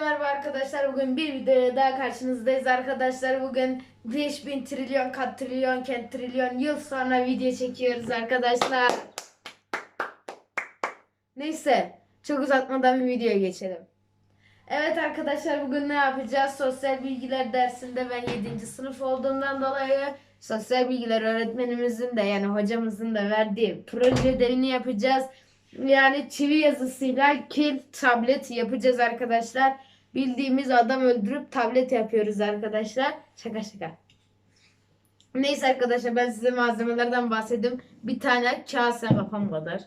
merhaba arkadaşlar. Bugün bir videoya daha karşınızdayız arkadaşlar. Bugün 5000 trilyon kat trilyon kent trilyon yıl sonra video çekiyoruz arkadaşlar. Neyse çok uzatmadan bir videoya geçelim. Evet arkadaşlar bugün ne yapacağız? Sosyal bilgiler dersinde ben 7. sınıf olduğumdan dolayı sosyal bilgiler öğretmenimizin de yani hocamızın da verdiği proje ödevini yapacağız. Yani çivi yazısıyla kil tablet yapacağız arkadaşlar. Bildiğimiz adam öldürüp tablet yapıyoruz arkadaşlar. Şaka şaka. Neyse arkadaşlar ben size malzemelerden bahsedeyim. Bir tane kase kafam kadar.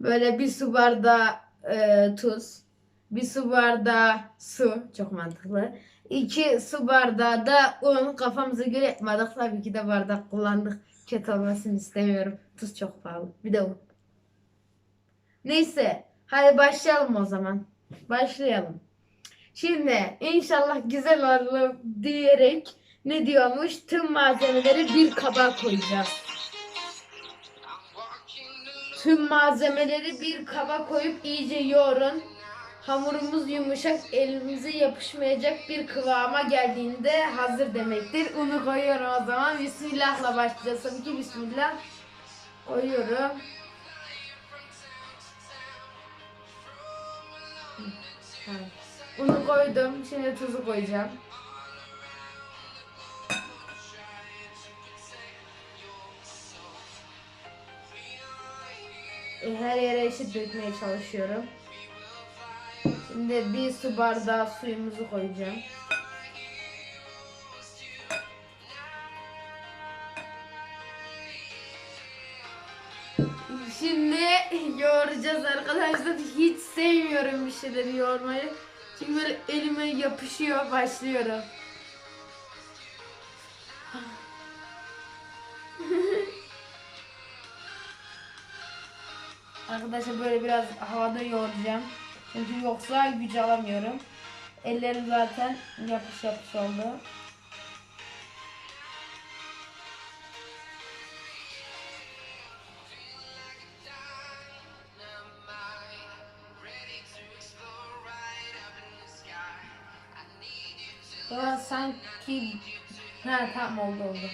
Böyle bir su bardağı e, tuz. Bir su bardağı su. Çok mantıklı. İki su bardağı da un. Kafamıza göre yapmadık. Tabii ki de bardak kullandık. Kötü olmasını istemiyorum. Tuz çok pahalı. Bir de un. Neyse. Hadi başlayalım o zaman. Başlayalım. Şimdi inşallah güzel olur diyerek ne diyormuş? Tüm malzemeleri bir kaba koyacağız. Tüm malzemeleri bir kaba koyup iyice yoğurun. Hamurumuz yumuşak, elimize yapışmayacak bir kıvama geldiğinde hazır demektir. Unu koyuyorum o zaman. Bismillah'la başlayacağız. Tabii ki bismillah. Koyuyorum. Evet. Unu koydum. Şimdi tuzu koyacağım. E, Her yere eşit dökmeye çalışıyorum. Şimdi bir su bardağı suyumuzu koyacağım. Şimdi yoğuracağız arkadaşlar. Hiç sevmiyorum bir şeyleri yoğurmayı. Çünkü böyle elime yapışıyor. Başlıyorum. Arkadaşlar böyle biraz havada yoğuracağım. Çünkü yoksa güç alamıyorum. Ellerim zaten yapış yapış oldu. Sanki ha tamam oldu oldu.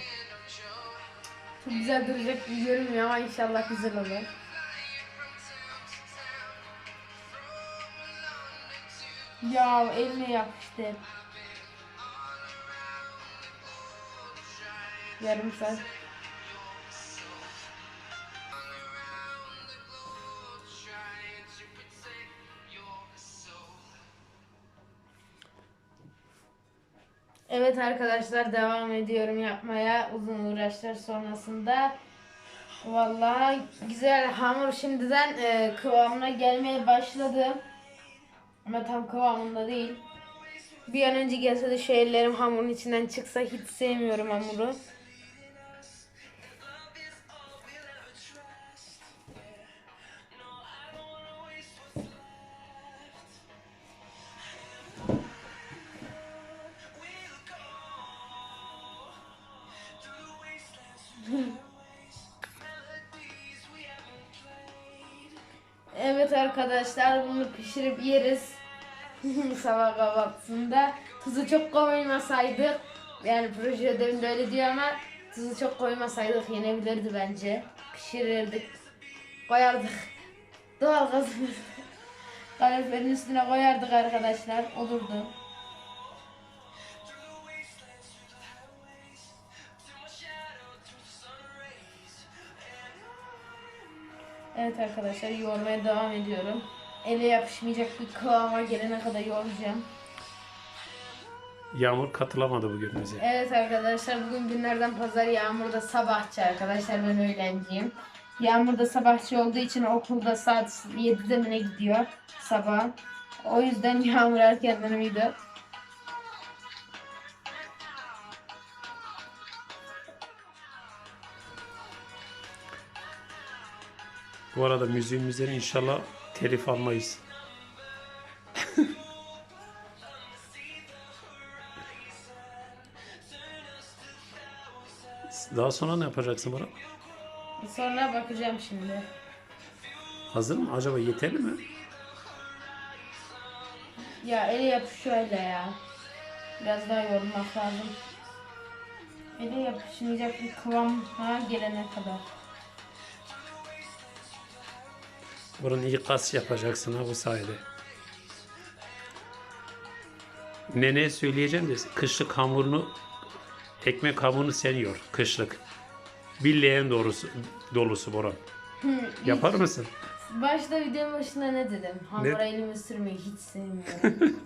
Çok güzel duracak gibi görünmüyor ama inşallah güzel olur. Ya eline yapıştı. Yarım saat. Evet arkadaşlar devam ediyorum yapmaya uzun uğraşlar sonrasında. Vallahi güzel hamur şimdiden e, kıvamına gelmeye başladı. Ama tam kıvamında değil. Bir an önce gelse de şu ellerim hamurun içinden çıksa hiç sevmiyorum hamuru. Evet arkadaşlar bunu pişirip yeriz. Sabah kahvaltısında. Tuzu çok koymasaydık yani proje ödevinde öyle diyor ama tuzu çok koymasaydık yenebilirdi bence. Pişirirdik. Koyardık. Doğal gazımızı. Kaloriferin üstüne koyardık arkadaşlar. Olurdu. Evet arkadaşlar yoğurmaya devam ediyorum. Ele yapışmayacak bir kıvama gelene kadar yoğuracağım. Yağmur katılamadı bugün bize. Evet arkadaşlar bugün günlerden pazar Yağmur'da sabahçı arkadaşlar ben öğrenciyim. Yağmur'da sabahçı olduğu için okulda saat 7'de mi ne gidiyor sabah. O yüzden Yağmur erkenden uyudu. Bu arada müziğimizden inşallah telif almayız. Daha sonra ne yapacaksın Bora? Sonra bakacağım şimdi. Hazır mı? Acaba yeterli mi? Ya ele yapışıyor öyle ya. Biraz daha yormak lazım. Ele yapışmayacak bir kıvam ha gelene kadar. Bunun iyi kas yapacaksın ha bu sayede. Nene söyleyeceğim de kışlık hamurunu ekmek hamurunu sen yor kışlık. Bir leğen doğrusu, dolusu Boran. Yapar mısın? Başta videonun başında ne dedim? Hamura Ne? elimi sürmeyi hiç sevmiyorum.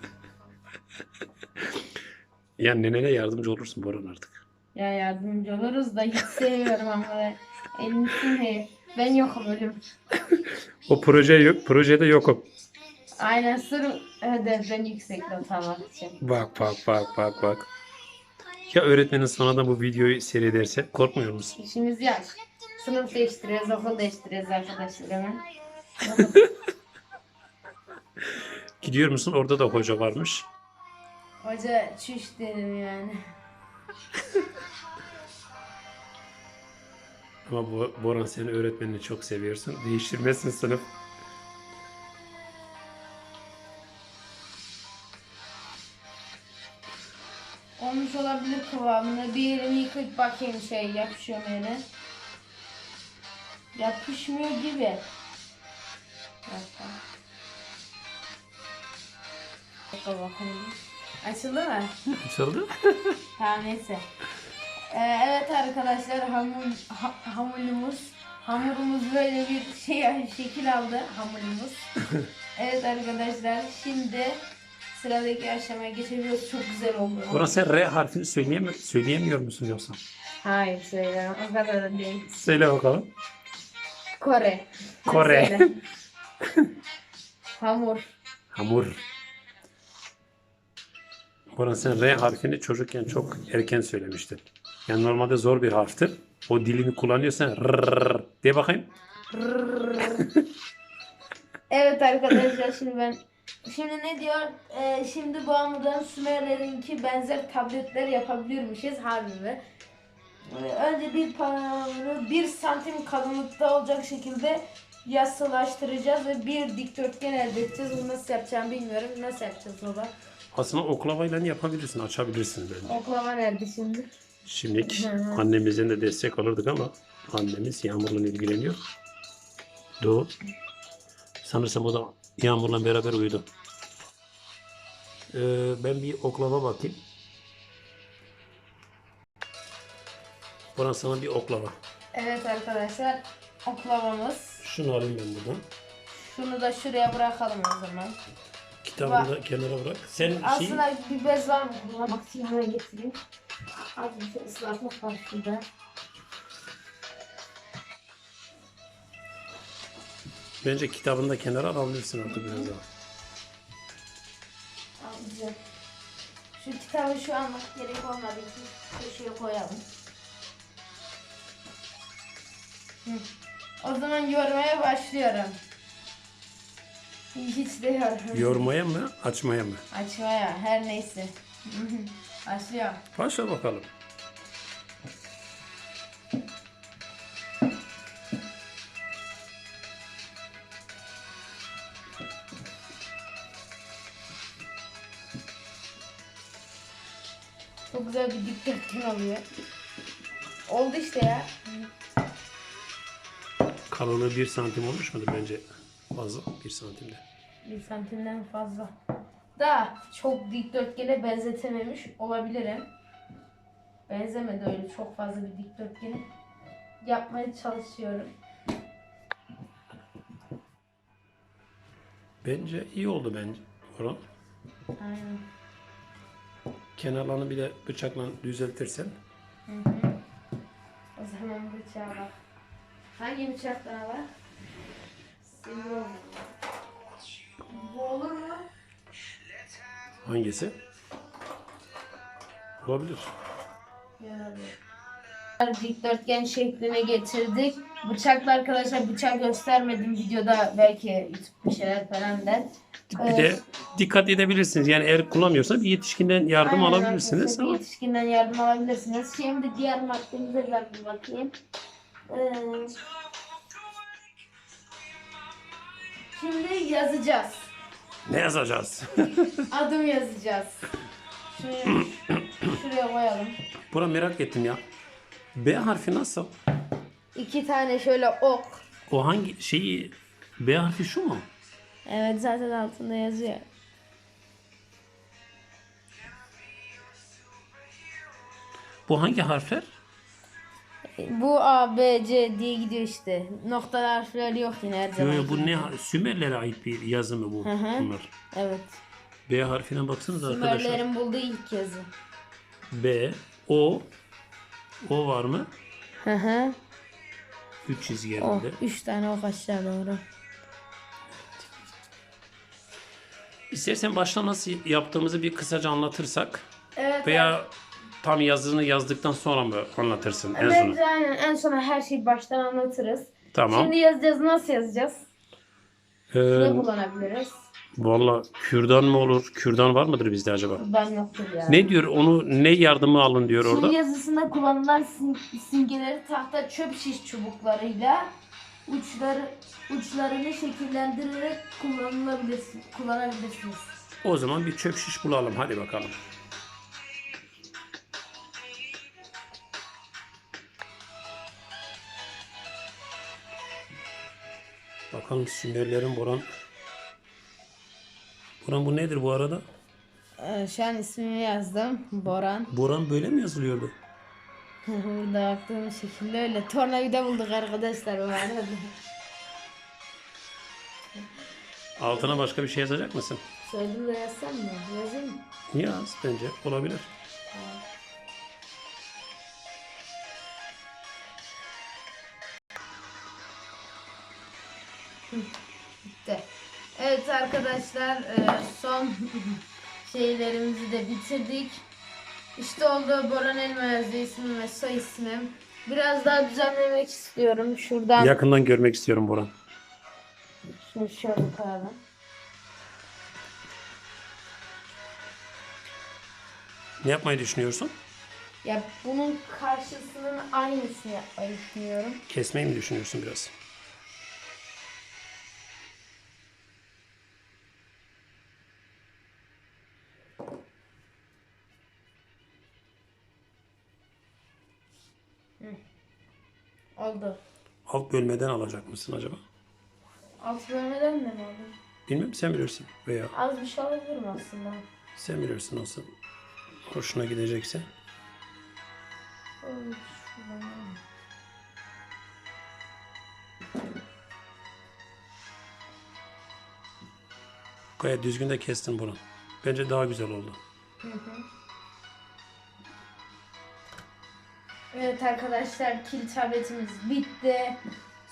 Ya nenene yardımcı olursun Boran artık. ya yardımcı oluruz da hiç sevmiyorum hamura elimi sürmeyi. Ben yokum ölüm. O proje projede yokum. Aynen sırf hedeften yüksek not almak için. Bak bak bak bak bak. Ya öğretmenin sana da bu videoyu seyrederse korkmuyor musun? İşimiz yaş. Sınıf değiştiriyoruz, okul değiştiriyoruz arkadaşlar hemen. Gidiyor musun? Orada da hoca varmış. Hoca çüş dedim yani. Ama bu, Boran senin öğretmenini çok seviyorsun. Değiştirmezsin sınıf. Olmuş olabilir kıvamını. Bir elimi yıkayıp bakayım şey yapışıyor mu. Yapışmıyor gibi. Bakalım. Açıldı mı? Açıldı. Tamam neyse. Ee, evet arkadaşlar hamur ha- hamurumuz hamurumuz böyle bir şey şekil aldı hamurumuz. evet arkadaşlar şimdi sıradaki aşamaya geçebiliyoruz. Çok güzel oldu. Boran sen R harfini söyleyemi söyleyemiyor musun yoksa? Hayır söyleyemem. O kadar da değil. Söyle bakalım. Kore. Kore. Hamur. Hamur. Boran sen R harfini çocukken çok erken söylemiştin. Yani normalde zor bir harftir. O dilini kullanıyorsan rrrr de bakayım. Evet arkadaşlar şimdi ben şimdi ne diyor? Ee, şimdi bu hamurdan Sümerlerinki benzer tabletler yapabiliyormuşuz harbi mi? Ee, önce bir hamuru bir santim kalınlıkta olacak şekilde yassılaştıracağız ve bir dikdörtgen elde edeceğiz. Bunu nasıl yapacağımı bilmiyorum. Nasıl yapacağız baba? Aslında oklavayla yapabilirsin, açabilirsin bence. Oklava nerede şimdi? Şimdi Hı hı. annemizden de destek alırdık ama annemiz Yağmur'la ilgileniyor. Doğu. Sanırsam o da Yağmur'la beraber uyudu. Ee, ben bir oklava bakayım. Boran sana bir oklava. Evet arkadaşlar oklavamız. Şunu alayım ben buradan. Şunu da şuraya bırakalım o zaman. Kitabını da kenara bırak. Sen şey, Aslında bir bez var mı? Bakayım hemen getireyim. Az bir şey ıslatmak var şurada. bence kitabını da kenara alabilirsin artık biraz daha. Al güzel. Şu kitabı şu anlık gerek olmadığı için köşeye koyalım. Hı. O zaman yormaya başlıyorum. Hiç de yormuyorum. Yormaya mı, açmaya mı? Açmaya her neyse. Başlıyorum. Başla bakalım. Çok güzel bir dikdörtgen oluyor. Oldu işte ya. Kalınlığı bir santim olmuş mudur bence? Fazla bir santimde. Bir santimden fazla. Da çok dikdörtgene benzetememiş olabilirim. Benzemedi öyle çok fazla bir dikdörtgeni. Yapmaya çalışıyorum. Bence iyi oldu bence. Orhan. Aynen. Kenarlarını bir de bıçakla düzeltirsen. O zaman bıçağa bak. Hangi bıçaklar var? Silver. Hangisi? Olabilir. Dikdörtgen şekline getirdik. Bıçakla arkadaşlar bıçak göstermedim videoda belki YouTube bir şeyler falan der. Bir de dikkat edebilirsiniz. Yani eğer kullanmıyorsanız bir yetişkinden yardım Aynen alabilirsiniz. Ama Yetişkinden yardım alabilirsiniz. Şimdi diğer maddemize ben bir bakayım. Ee, şimdi yazacağız. Ne yazacağız? Adım yazacağız. Şuraya, şuraya koyalım. Bura merak ettim ya. B harfi nasıl? İki tane şöyle ok. O hangi şeyi B harfi şu mu? Evet zaten altında yazıyor. Bu hangi harfler? Bu A, B, C diye gidiyor işte. Noktalı harfleri yok yine her Yo, zaman. yo, bu ne? Sümerlere ait bir yazı mı bu? Hı hı. Bunlar. Evet. B harfine baksanıza arkadaşlar. Sümerlerin bulduğu ilk yazı. B, O, O var mı? Hı hı. Üç çizgi Oh, herhalde. üç tane ok aşağı doğru. İstersen başta nasıl yaptığımızı bir kısaca anlatırsak Evet. veya tam yazını yazdıktan sonra mı anlatırsın en Evet, sona? aynen. En sona her şeyi baştan anlatırız. Tamam. Şimdi yazacağız. Nasıl yazacağız? Ee, Ne kullanabiliriz? Valla kürdan mı olur? Kürdan var mıdır bizde acaba? Ben yoktur yani. Ne diyor? Onu ne yardımı alın diyor Çin orada? yazısında kullanılan sim- simgeleri tahta çöp şiş çubuklarıyla uçları uçlarını şekillendirerek kullanılabilir, kullanabilirsiniz. O zaman bir çöp şiş bulalım. Hadi bakalım. Bakalım Sümerlerin Boran. Boran bu nedir bu arada? Ee, şu an ismini yazdım. Boran. Boran böyle mi yazılıyordu? Burada baktığım şekilde öyle. Tornavida bulduk arkadaşlar bu arada. Altına başka bir şey yazacak mısın? Söyledim de yazsam mı? Yazayım mı? Yaz bence olabilir. Bitti. Evet arkadaşlar e, son şeylerimizi de bitirdik. İşte oldu Boran Elma yazdı ismim ve soy ismim. Biraz daha düzenlemek istiyorum. Şuradan Yakından görmek istiyorum Boran. şunu şöyle koyalım. Ne yapmayı düşünüyorsun? Ya bunun karşısının aynısını yapmayı düşünüyorum. Kesmeyi mi düşünüyorsun biraz? Oldu. Alt bölmeden alacak mısın acaba? Alt bölmeden de mi oldu? Bilmem sen bilirsin. Veya Az bir şey olabilir mi aslında? sen bilirsin nasıl hoşuna gidecekse. Oy, şuradan. Gayet düzgün de kestin bunu. Bence daha güzel oldu. Evet arkadaşlar kil tabletimiz bitti.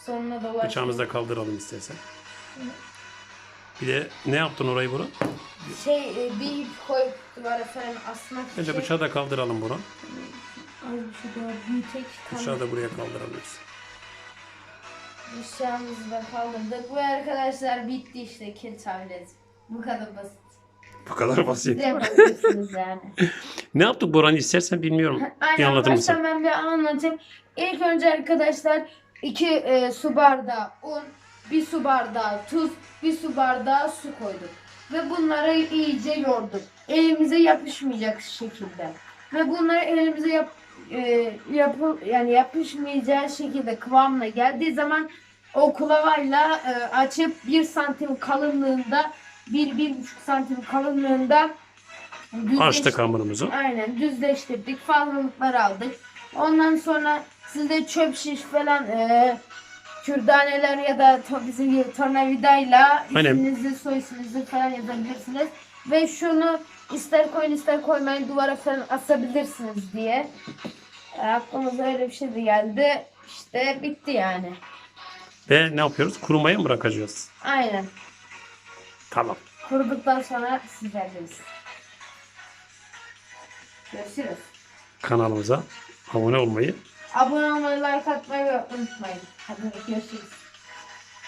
Sonuna da ulaştık. Bıçağımızı da kaldıralım istersen. Bir de ne yaptın orayı Buran? Şey e, bir ip koyup duvara falan asmak Bence için. bıçağı da kaldıralım Buran. Az bir şey daha büyütek. Bıçağı da buraya kaldırabiliriz. Bıçağımızı da kaldırdık. Bu arkadaşlar bitti işte kil tablet. Bu kadar basit. Bu kadar basit. De yapabilirsiniz yani. Ne yaptık Boran istersen bilmiyorum. Bir Aynen anlatır baştan mısın? ben bir anlatayım. İlk önce arkadaşlar 2 e, su bardağı un, 1 su bardağı tuz, 1 su bardağı su koyduk. Ve bunları iyice yoğurduk. Elimize yapışmayacak şekilde. Ve bunları elimize yap, e, yapı, yani yapışmayacağı şekilde kıvamına geldiği zaman o kulavayla e, açıp 1 santim kalınlığında 1-1,5 santim kalınlığında Açtık hamurumuzu. Aynen düzleştirdik. Fazlalıkları aldık. Ondan sonra sizde çöp şiş falan e, kürdaneler ya da to, bizim gibi tornavidayla Aynen. isminizi soy isminizi falan yazabilirsiniz. Ve şunu ister koyun ister koymayın duvara falan asabilirsiniz diye. E, aklımıza öyle bir şey de geldi. İşte bitti yani. Ve ne yapıyoruz? Kurumaya mı bırakacağız? Aynen. Tamam. Kuruduktan sonra sizlerdeyiz. Görüşürüz. Kanalımıza abone olmayı Abone olmayı, like atmayı unutmayın. Hadi görüşürüz.